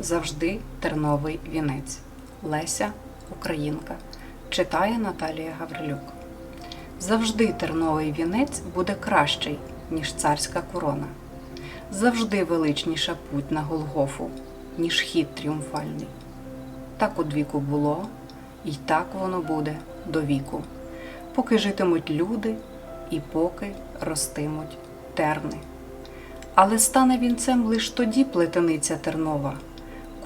завжди терновий вінець. Леся Українка. Читає Наталія Гаврилюк. Завжди терновий вінець буде кращий, ніж царська корона. Завжди величніша путь на Голгофу, ніж хід тріумфальний. Так одвіку було, і так воно буде до віку, поки житимуть люди і поки ростимуть терни. Але стане вінцем лиш тоді плетениця тернова,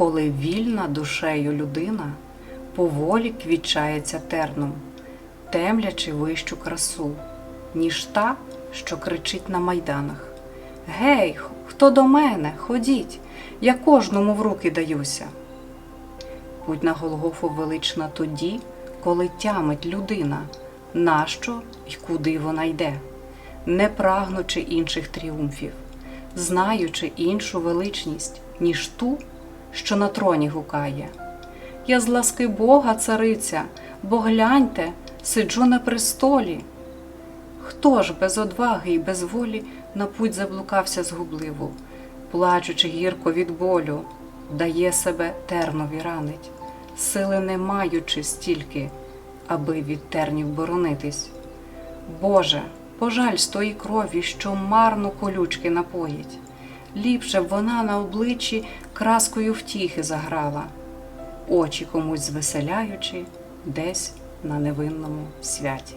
коли вільна душею людина поволі квітчається терном, темлячи вищу красу, ніж та, що кричить на майданах. Гей, хто до мене? Ходіть, я кожному в руки даюся. Путь на Голгофу велична тоді, коли тямить людина, нащо і куди вона йде, не прагнучи інших тріумфів, знаючи іншу величність, ніж ту, що на троні гукає. Я з ласки Бога, цариця, бо гляньте, сиджу на престолі. Хто ж без одваги і без волі на путь заблукався згубливо, плачучи гірко від болю, дає себе тернові ранить, сили не маючи стільки, аби від тернів боронитись. Боже, пожаль з тої крові, що марно колючки напоїть. Ліпше б вона на обличчі краскою втіхи заграла, очі комусь звеселяючи десь на невинному святі.